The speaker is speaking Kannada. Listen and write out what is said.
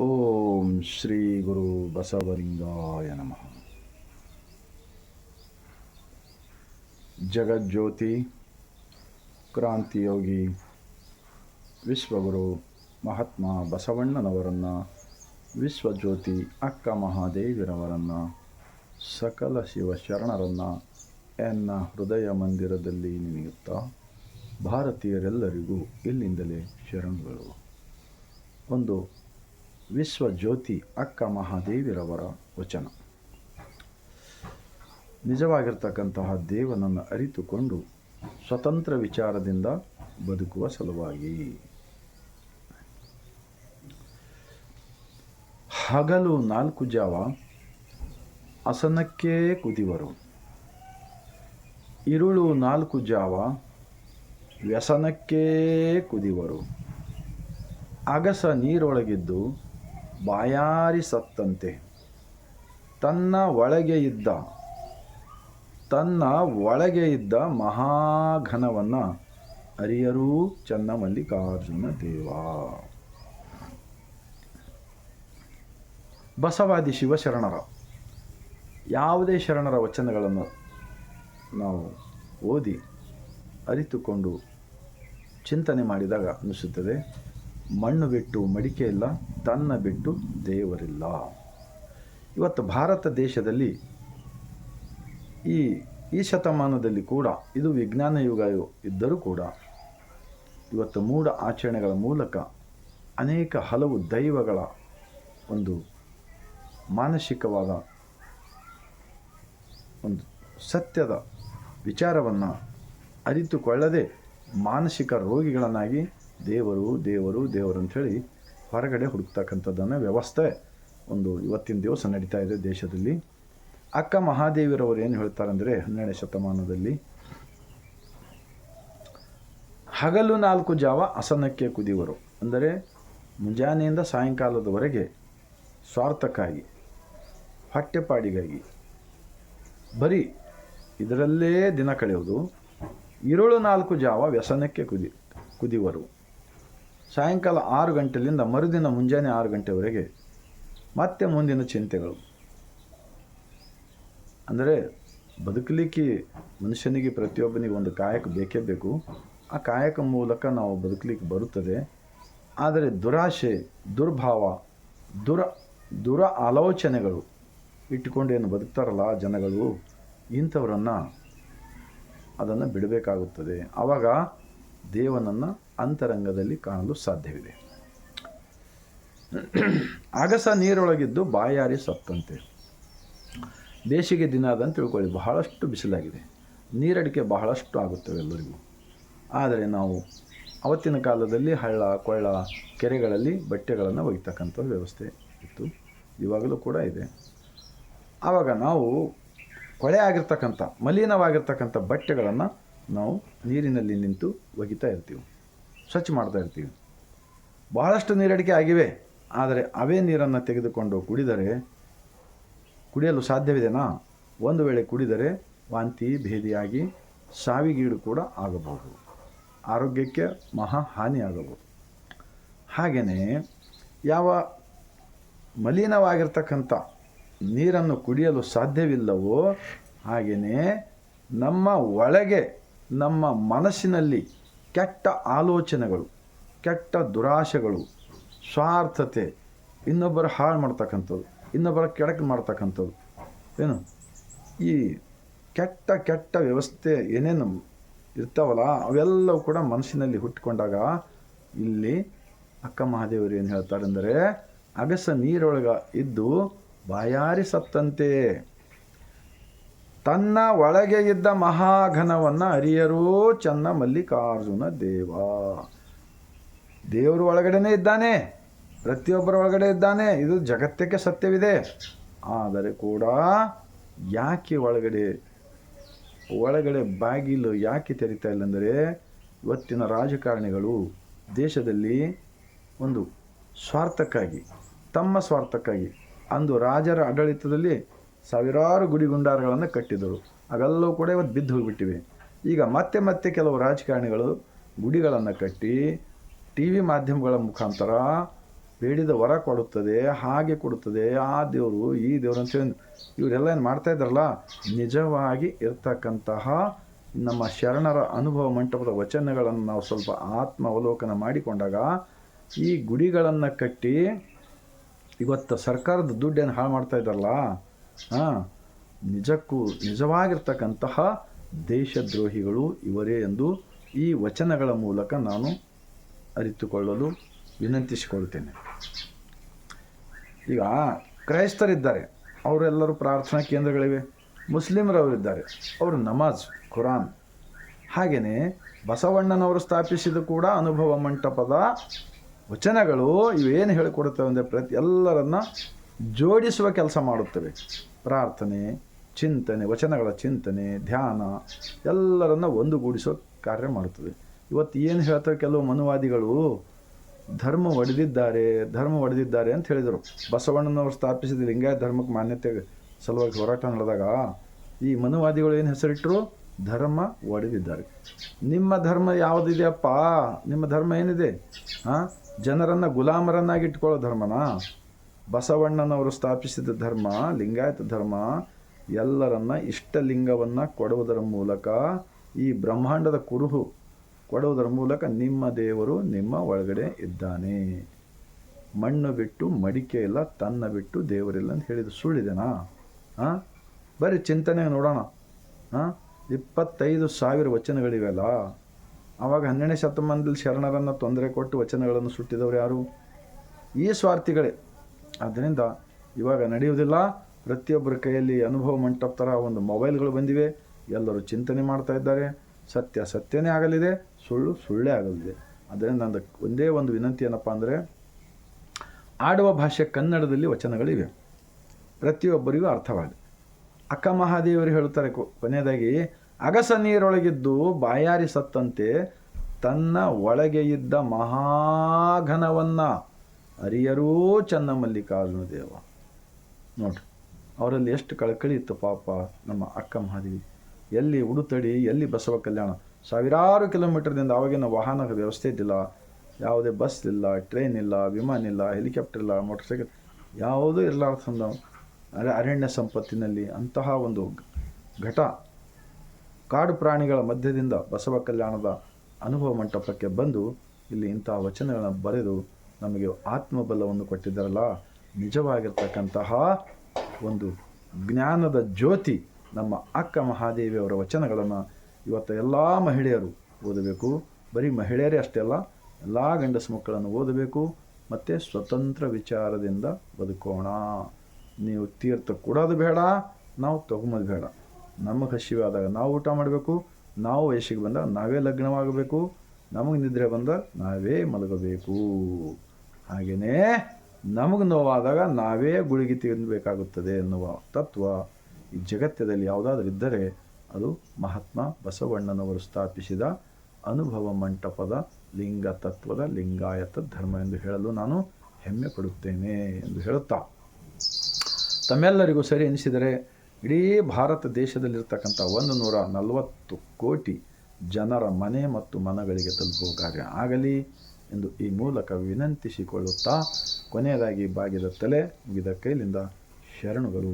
ಓಂ ಶ್ರೀ ಗುರು ಬಸವಲಿಂಗಾಯ ನಮಃ. ಜಗಜ್ಯೋತಿ, ಕ್ರಾಂತಿಯೋಗಿ, ವಿಶ್ವಗುರು ಮಹಾತ್ಮ ಬಸವಣ್ಣನವರನ್ನು, ವಿಶ್ವಜ್ಯೋತಿ ಅಕ್ಕ ಮಹಾದೇವಿರವರನ್ನು, ಸಕಲ ಶಿವ ಶರಣರನ್ನು ಎನ್ನ ಹೃದಯ ಮಂದಿರದಲ್ಲಿ ನೆನೆಯುತ್ತಾ ಭಾರತೀಯರೆಲ್ಲರಿಗೂ ಇಲ್ಲಿಂದಲೇ ಶರಣಗಳು. ಒಂದು ವಿಶ್ವಜ್ಯೋತಿ ಅಕ್ಕ ಮಹಾದೇವಿರವರ ವಚನ. ನಿಜವಾಗಿರ್ತಕ್ಕಂತಹ ದೇವನನ್ನು ಅರಿತುಕೊಂಡು ಸ್ವತಂತ್ರ ವಿಚಾರದಿಂದ ಬದುಕುವ ಸಲುವಾಗಿ. ಹಗಲು ನಾಲ್ಕು ಜಾವ ಅಸನಕ್ಕೆ ಕುದಿವರು. ಇರುಳು ನಾಲ್ಕು ಜಾವ ವ್ಯಸನಕ್ಕೇ ಕುದಿವರು. ಅಗಸ ನೀರೊಳಗಿದ್ದು ಬಾಯಾರಿ ಸತ್ತಂತೆ. ತನ್ನ ಒಳಗೆ ಇದ್ದ, ತನ್ನ ಒಳಗೆ ಇದ್ದ ಮಹಾಘನವನ್ನು ಅರಿಯರೂ ಚನ್ನ ಮಲ್ಲಿಕಾರ್ಜುನ ದೇವ. ಬಸವಾದಿ ಶಿವಶರಣರ, ಯಾವುದೇ ಶರಣರ ವಚನಗಳನ್ನು ನಾವು ಓದಿ ಅರಿತುಕೊಂಡು ಚಿಂತನೆ ಮಾಡಿದಾಗ ಅನಿಸುತ್ತದೆ ಮಣ್ಣು ಬಿಟ್ಟು ಮಡಿಕೆ ಇಲ್ಲ, ತನ್ನ ಬಿಟ್ಟು ದೇವರಿಲ್ಲ. ಇವತ್ತು ಭಾರತ ದೇಶದಲ್ಲಿ ಈ ಈ ಶತಮಾನದಲ್ಲಿ ಕೂಡ, ಇದು ವಿಜ್ಞಾನ ಯುಗ ಇದ್ದರೂ ಕೂಡ, ಇವತ್ತು ಮೂಢ ಆಚರಣೆಗಳ ಮೂಲಕ ಅನೇಕ ಹಲವು ದೈವಗಳ ಒಂದು ಮಾನಸಿಕವಾದ ಒಂದು ಸತ್ಯದ ವಿಚಾರವನ್ನು ಅರಿತುಕೊಳ್ಳದೆ ಮಾನಸಿಕ ರೋಗಿಗಳನ್ನಾಗಿ ದೇವರು ದೇವರು ದೇವರು ಅಂಥೇಳಿ ಹೊರಗಡೆ ಹುಡುಕ್ತಕ್ಕಂಥದ್ದನ್ನು ವ್ಯವಸ್ಥೆ ಒಂದು ಇವತ್ತಿನ ದಿವಸ ನಡೀತಾ ಇದೆ ದೇಶದಲ್ಲಿ. ಅಕ್ಕ ಮಹಾದೇವಿರವರು ಏನು ಹೇಳ್ತಾರಂದರೆ ಹನ್ನೆರಡನೇ ಶತಮಾನದಲ್ಲಿ, ಹಗಲು ನಾಲ್ಕು ಜಾವ ಅಸನಕ್ಕೆ ಕುದಿವರು. ಅಂದರೆ ಮುಂಜಾನೆಯಿಂದ ಸಾಯಂಕಾಲದವರೆಗೆ ಸ್ವಾರ್ಥಕ್ಕಾಗಿ, ಹೊಟ್ಟೆಪಾಡಿಗಾಗಿ. ಬರೀ ಇದರಲ್ಲೇ ದಿನ ಕಳೆಯುವುದು ಇರುಳು ನಾಲ್ಕು ಜಾವ ವ್ಯಸನಕ್ಕೆ ಕುದಿ, ಕುದಿವರು. ಸಾಯಂಕಾಲ ಆರು ಗಂಟೆಯಿಂದ ಮರುದಿನ ಮುಂಜಾನೆ ಆರು ಗಂಟೆವರೆಗೆ ಮತ್ತೆ ಮುಂದಿನ ಚಿಂತೆಗಳು. ಅಂದರೆ ಬದುಕಲಿಕ್ಕೆ ಮನುಷ್ಯನಿಗೆ ಪ್ರತಿಯೊಬ್ಬನಿಗೆ ಒಂದು ಕಾಯಕ ಬೇಕೇ ಬೇಕು. ಆ ಕಾಯಕ ಮೂಲಕ ನಾವು ಬದುಕಲಿಕ್ಕೆ ಬರುತ್ತದೆ. ಆದರೆ ದುರಾಶೆ, ದುರ್ಭಾವ, ದುರ ದುರ ಆಲೋಚನೆಗಳು ಇಟ್ಟುಕೊಂಡೇನು ಬದುಕ್ತಾರಲ್ಲ ಜನಗಳು, ಇಂಥವರನ್ನು ಅದನ್ನು ಬಿಡಬೇಕಾಗುತ್ತದೆ. ಆವಾಗ ದೇವನನ್ನು ಅಂತರಂಗದಲ್ಲಿ ಕಾಣಲು ಸಾಧ್ಯವಿದೆ. ಅಗಸ ನೀರೊಳಗಿದ್ದು ಬಾಯಾರಿ ಸತ್ತಂತೆ. ಬೇಸಿಗೆ ದಿನ ಅದಂತ ತಿಳ್ಕೊಳ್ಳಿ, ಬಹಳಷ್ಟು ಬಿಸಿಲಾಗಿದೆ. ನೀರಡಿಕೆ ಬಹಳಷ್ಟು ಆಗುತ್ತವೆ ಎಲ್ಲರಿಗೂ. ಆದರೆ ನಾವು ಅವತ್ತಿನ ಕಾಲದಲ್ಲಿ ಹಳ್ಳ, ಕೊಳ್ಳ, ಕೆರೆಗಳಲ್ಲಿ ಬಟ್ಟೆಗಳನ್ನು ಒಗಿತಕ್ಕಂಥ ವ್ಯವಸ್ಥೆ ಇತ್ತು. ಇವಾಗಲೂ ಕೂಡ ಇದೆ. ಆವಾಗ ನಾವು ಕೊಳೆ ಆಗಿರ್ತಕ್ಕಂಥ, ಮಲಿನವಾಗಿರ್ತಕ್ಕಂಥ ಬಟ್ಟೆಗಳನ್ನು ನಾವು ನೀರಿನಲ್ಲಿ ನಿಂತು ಒಗಿತಾ ಇರ್ತೀವಿ. ಸ್ವಚ್ಛ ಮಾಡ್ತಾ ಇರ್ತೀವಿ. ಬಹಳಷ್ಟು ನೀರಡಿಕೆ ಆಗಿವೆ. ಆದರೆ ಅವೇ ನೀರನ್ನು ತೆಗೆದುಕೊಂಡು ಕುಡಿದರೆ ಕುಡಿಯಲು ಸಾಧ್ಯವಿದೆನಾ? ಒಂದು ವೇಳೆ ಕುಡಿದರೆ ವಾಂತಿ, ಭೇದಿಯಾಗಿ ಸಾವಿಗೀಡು ಕೂಡ ಆಗಬಹುದು. ಆರೋಗ್ಯಕ್ಕೆ ಮಹಾ ಹಾನಿಯಾಗಬಹುದು. ಹಾಗೆಯೇ ಯಾವ ಮಲಿನವಾಗಿರ್ತಕ್ಕಂಥ ನೀರನ್ನು ಕುಡಿಯಲು ಸಾಧ್ಯವಿಲ್ಲವೋ ಹಾಗೆಯೇ ನಮ್ಮ ಒಳಗೆ ನಮ್ಮ ಮನಸ್ಸಿನಲ್ಲಿ ಕೆಟ್ಟ ಆಲೋಚನೆಗಳು, ಕೆಟ್ಟ ದುರಾಶೆಗಳು, ಸ್ವಾರ್ಥತೆ, ಇನ್ನೊಬ್ಬರ ಹಾಳು ಮಾಡ್ತಕ್ಕಂಥದ್ದು, ಇನ್ನೊಬ್ಬರ ಕೆಡಕು ಮಾಡ್ತಕ್ಕಂಥದ್ದು, ಏನು? ಈ ಕೆಟ್ಟ ಕೆಟ್ಟ ವ್ಯವಸ್ಥೆ ಏನೇನು ಇರ್ತಾವಲ್ಲ, ಅವೆಲ್ಲವೂ ಕೂಡ ಮನಸ್ಸಿನಲ್ಲಿ ಹುಟ್ಟಿಕೊಂಡಾಗ ಇಲ್ಲಿ ಅಕ್ಕ ಮಹಾದೇವರು ಏನು ಹೇಳ್ತಾರೆ ಅಂದರೆ ಅಗಸ ನೀರೊಳಗ ಇದ್ದು ಬಾಯಾರಿ ಸತ್ತಂತೆ ತನ್ನ ಒಳಗೆ ಇದ್ದ ಮಹಾಘನವನ್ನು ಅರಿಯರೂ ಚನ್ನ ಮಲ್ಲಿಕಾರ್ಜುನ ದೇವ. ದೇವರು ಒಳಗಡೆನೇ ಇದ್ದಾನೆ, ಪ್ರತಿಯೊಬ್ಬರ ಒಳಗಡೆ ಇದ್ದಾನೆ, ಇದು ಜಗತ್ತಕ್ಕೆ ಸತ್ಯವಿದೆ. ಆದರೆ ಕೂಡ ಯಾಕೆ ಒಳಗಡೆ ಒಳಗಡೆ ಬಾಗಿಲು ಯಾಕೆ ತೆರಿತಾ ಇಲ್ಲ ಅಂದರೆ ಇವತ್ತಿನ ರಾಜಕಾರಣಿಗಳು ದೇಶದಲ್ಲಿ ಒಂದು ಸ್ವಾರ್ಥಕ್ಕಾಗಿ, ತಮ್ಮ ಸ್ವಾರ್ಥಕ್ಕಾಗಿ, ಅಂದು ರಾಜರ ಆಡಳಿತದಲ್ಲಿ ಸಾವಿರಾರು ಗುಡಿ ಗುಂಡಾರಗಳನ್ನು ಕಟ್ಟಿದರು ಅವೆಲ್ಲವೂ ಕೂಡ ಇವತ್ತು ಬಿದ್ದು ಹೋಗಿಬಿಟ್ಟಿವೆ. ಈಗ ಮತ್ತೆ ಮತ್ತೆ ಕೆಲವು ರಾಜಕಾರಣಿಗಳು ಗುಡಿಗಳನ್ನು ಕಟ್ಟಿ ಟಿ ವಿ ಮಾಧ್ಯಮಗಳ ಮುಖಾಂತರ ಬೇಡಿದ ವರ ಕೊಡುತ್ತದೆ, ಹಾಗೆ ಕೊಡುತ್ತದೆ. ಆ ದೇವರು, ಈ ದೇವರು ಅಂತೇಳಿ ಇವರೆಲ್ಲ ಏನು ಮಾಡ್ತಾ ಇದ್ದಾರಲ್ಲ? ನಿಜವಾಗಿ ಇರ್ತಕ್ಕಂತಹ ನಮ್ಮ ಶರಣರ ಅನುಭವ ಮಂಟಪದ ವಚನಗಳನ್ನು ನಾವು ಸ್ವಲ್ಪ ಆತ್ಮ ಅವಲೋಕನ ಮಾಡಿಕೊಂಡಾಗ ಈ ಗುಡಿಗಳನ್ನು ಕಟ್ಟಿ ಇವತ್ತು ಸರ್ಕಾರದ ದುಡ್ಡೇನು ಹಾಳು ಮಾಡ್ತಾ ಇದ್ದಾರಲ್ಲ? ನಿಜಕ್ಕೂ ನಿಜವಾಗಿರ್ತಕ್ಕಂತಹ ದೇಶದ್ರೋಹಿಗಳು ಇವರೇ ಎಂದು ಈ ವಚನಗಳ ಮೂಲಕ ನಾನು ಅರಿತುಕೊಳ್ಳಲು ವಿನಂತಿಸಿಕೊಳ್ತೇನೆ. ಈಗ ಕ್ರೈಸ್ತರಿದ್ದಾರೆ, ಅವರೆಲ್ಲರೂ ಪ್ರಾರ್ಥನಾ ಕೇಂದ್ರಗಳಿವೆ, ಮುಸ್ಲಿಮರವರಿದ್ದಾರೆ, ಅವರು ನಮಾಜ್ ಖುರಾನ್ ಹಾಗೆಯೇ ಬಸವಣ್ಣನವರು ಸ್ಥಾಪಿಸಿದ ಕೂಡ ಅನುಭವ ಮಂಟಪದ ವಚನಗಳು ಇವೇನು ಹೇಳಿಕೊಡುತ್ತವೆ ಅಂದರೆ ಪ್ರತಿ ಎಲ್ಲರನ್ನ ಜೋಡಿಸುವ ಕೆಲಸ ಮಾಡುತ್ತವೆ. ಪ್ರಾರ್ಥನೆ, ಚಿಂತನೆ, ವಚನಗಳ ಚಿಂತನೆ, ಧ್ಯಾನ, ಎಲ್ಲರನ್ನ ಒಂದುಗೂಡಿಸೋ ಕಾರ್ಯ ಮಾಡುತ್ತದೆ ಇವತ್ತು ಏನು ಹೇಳ್ತಾರೆ ಕೆಲವು ಮನುವಾದಿಗಳು? ಧರ್ಮ ಒಡೆದಿದ್ದಾರೆ ಧರ್ಮ ಒಡೆದಿದ್ದಾರೆ ಅಂತ ಹೇಳಿದರು. ಬಸವಣ್ಣನವರು ಸ್ಥಾಪಿಸಿದ ಲಿಂಗಾಯತ ಧರ್ಮಕ್ಕೆ ಮಾನ್ಯತೆ ಸಲುವಾಗಿ ಹೋರಾಟ ನಡೆದಾಗ ಈ ಮನುವಾದಿಗಳು ಏನು ಹೆಸರಿಟ್ಟರು ಧರ್ಮ ಒಡೆದಿದ್ದಾರೆ. ನಿಮ್ಮ ಧರ್ಮ ಯಾವುದಿದೆಯಪ್ಪ? ನಿಮ್ಮ ಧರ್ಮ ಏನಿದೆ? ಹಾಂ ಜನರನ್ನು ಗುಲಾಮರನ್ನಾಗಿ ಇಟ್ಕೊಳ್ಳೋ ಧರ್ಮನಾ? ಬಸವಣ್ಣನವರು ಸ್ಥಾಪಿಸಿದ ಧರ್ಮ, ಲಿಂಗಾಯತ ಧರ್ಮ, ಎಲ್ಲರನ್ನ ಇಷ್ಟಲಿಂಗವನ್ನು ಕೊಡುವುದರ ಮೂಲಕ, ಈ ಬ್ರಹ್ಮಾಂಡದ ಕುರುಹು ಕೊಡುವುದರ ಮೂಲಕ ನಿಮ್ಮ ದೇವರು ನಿಮ್ಮ ಒಳಗಡೆ ಇದ್ದಾನೆ. ಮಣ್ಣು ಬಿಟ್ಟು ಮಡಿಕೆ ಇಲ್ಲ, ತನ್ನ ಬಿಟ್ಟು ದೇವರಿಲ್ಲ ಅಂತ ಹೇಳಿದ ಸುಳ್ಳಿದೆನಾ? ಹಾಂ ಬರೀ ಚಿಂತನೆ ನೋಡೋಣ. ಹಾಂ ಇಪ್ಪತ್ತೈದು ಸಾವಿರ ವಚನಗಳಿವೆಲ್ಲ. ಆವಾಗ ಹನ್ನೆರಡನೇ ಶತಮಾನದಲ್ಲಿ ಶರಣರನ್ನು ತೊಂದರೆ ಕೊಟ್ಟು ವಚನಗಳನ್ನು ಸುಟ್ಟಿದವರು ಯಾರು? ಈ ಸ್ವಾರ್ಥಿಗಳೇ. ಆದ್ದರಿಂದ ಇವಾಗ ನಡೆಯುವುದಿಲ್ಲ. ಪ್ರತಿಯೊಬ್ಬರ ಕೈಯಲ್ಲಿ ಅನುಭವ ಮಂಟಪ ಥರ ಒಂದು ಮೊಬೈಲ್ಗಳು ಬಂದಿವೆ. ಎಲ್ಲರೂ ಚಿಂತನೆ ಮಾಡ್ತಾ ಇದ್ದಾರೆ. ಸತ್ಯ ಸತ್ಯನೇ ಆಗಲಿದೆ, ಸುಳ್ಳು ಸುಳ್ಳೇ ಆಗಲಿದೆ. ಅದರಿಂದ ನಂದು ಒಂದೇ ಒಂದು ವಿನಂತಿ ಏನಪ್ಪ ಅಂದರೆ, ಆಡುವ ಭಾಷೆ ಕನ್ನಡದಲ್ಲಿ ವಚನಗಳಿವೆ. ಪ್ರತಿಯೊಬ್ಬರಿಗೂ ಅರ್ಥವಾಗಲಿ ಅಕ್ಕ ಮಹಾದೇವರು ಹೇಳ್ತಾರೆ ಕೊನೆಯದಾಗಿ, ಅಗಸ ನೀರೊಳಗಿದ್ದು ಬಾಯಾರಿ ಸತ್ತಂತೆ, ತನ್ನ ಒಳಗೆ ಇದ್ದ ಮಹಾಘನವನ್ನ ಅರಿಯರೂ ಚನ್ನ ಮಲ್ಲಿಕಾರ್ಜುನ ದೇವ. ನೋಡ್ರಿ, ಅವರಲ್ಲಿ ಎಷ್ಟು ಕಳಕಳಿ ಇತ್ತು ಪಾಪ ನಮ್ಮ ಅಕ್ಕ ಮಹಾದೇವಿ. ಎಲ್ಲಿ ಉಡುತಡಿ, ಎಲ್ಲಿ ಬಸವ ಕಲ್ಯಾಣ. ಸಾವಿರಾರು ಕಿಲೋಮೀಟರ್ದಿಂದ ಆವಾಗಿನ ವಾಹನ ವ್ಯವಸ್ಥೆ ಇದ್ದಿಲ್ಲ. ಯಾವುದೇ ಬಸ್ ಇಲ್ಲ ಟ್ರೈನ್ ಇಲ್ಲ, ವಿಮಾನ ಇಲ್ಲ ಹೆಲಿಕಾಪ್ಟರ್ ಇಲ್ಲ ಮೋಟರ್ ಸೈಕಲ್ ಯಾವುದೂ ಇರಲಾರ್ದ ಅರೆ, ಅರಣ್ಯ ಸಂಪತ್ತಿನಲ್ಲಿ ಅಂತಹ ಒಂದು ಘಟ. ಕಾಡು ಪ್ರಾಣಿಗಳ ಮಧ್ಯದಿಂದ ಬಸವ ಕಲ್ಯಾಣದ ಅನುಭವ ಮಂಟಪಕ್ಕೆ ಬಂದು ಇಲ್ಲಿ ಇಂತಹ ವಚನಗಳನ್ನು ಬರೆದು ನಮಗೆ ಆತ್ಮಬಲವನ್ನು ಕೊಟ್ಟಿದ್ದಾರಲ್ಲ, ನಿಜವಾಗಿರ್ತಕ್ಕಂತಹ ಒಂದು ಜ್ಞಾನದ ಜ್ಯೋತಿ ನಮ್ಮ ಅಕ್ಕ ಮಹಾದೇವಿಯವರ ವಚನಗಳನ್ನು ಇವತ್ತು ಎಲ್ಲ ಮಹಿಳೆಯರು ಓದಬೇಕು. ಬರೀ ಮಹಿಳೆಯರೇ ಅಷ್ಟೇ ಅಲ್ಲ, ಎಲ್ಲ ಗಂಡಸು ಮಕ್ಕಳನ್ನು ಓದಬೇಕು. ಮತ್ತು ಸ್ವತಂತ್ರ ವಿಚಾರದಿಂದ ಬದುಕೋಣ. ನೀವು ತೀರ್ಥ ಕೊಡೋದು ಬೇಡ, ನಾವು ತಗೊಂಬೋದು ಬೇಡ. ನಮಗೆ ಹಸಿವೆ ಆದಾಗ ನಾವು ಊಟ ಮಾಡಬೇಕು, ನಾವು ವಯಸ್ಸಿಗೆ ಬಂದಾಗ ನಾವೇ ಲಗ್ನವಾಗಬೇಕು. ನಮಗೆ ನಿದ್ರೆ ಬಂದಾಗ ನಾವೇ ಮಲಗಬೇಕು. ಹಾಗೆಯೇ ನಮಗೆ ನೋವಾದಾಗ ನಾವೇ ಗುಳಿಗೆ ತಿನ್ನಬೇಕಾಗುತ್ತದೆ ಎನ್ನುವ ತತ್ವ ಈ ಜಗತ್ತದಲ್ಲಿ ಯಾವುದಾದ್ರೂ ಇದ್ದರೆ ಅದು ಮಹಾತ್ಮ ಬಸವಣ್ಣನವರು ಸ್ಥಾಪಿಸಿದ ಅನುಭವ ಮಂಟಪದ ಲಿಂಗ ತತ್ವದ ಲಿಂಗಾಯತ ಧರ್ಮ ಎಂದು ಹೇಳಲು ನಾನು ಹೆಮ್ಮೆ ಪಡುತ್ತೇನೆ ಎಂದು ಹೇಳುತ್ತಾ. ತಮ್ಮೆಲ್ಲರಿಗೂ ಸರಿ ಎನಿಸಿದರೆ ಇಡೀ ಭಾರತ ದೇಶದಲ್ಲಿರ್ತಕ್ಕಂಥ ಒಂದು ನೂರ ನಲವತ್ತು ಕೋಟಿ ಜನರ ಮನೆ ಮತ್ತು ಮನಗಳಿಗೆ ತಲುಪುವ ಕಾರ್ಯ ಆಗಲಿ. ಎಂದು ಈ ಮೂಲಕ ವಿನಂತಿಸಿಕೊಳ್ಳುತ್ತಾ ಕೊನೆಯದಾಗಿ ಬಾಗಿದ ತಲೆ ಮುಗಿದ ಕೈಲಿಂದ ಶರಣುಗಳು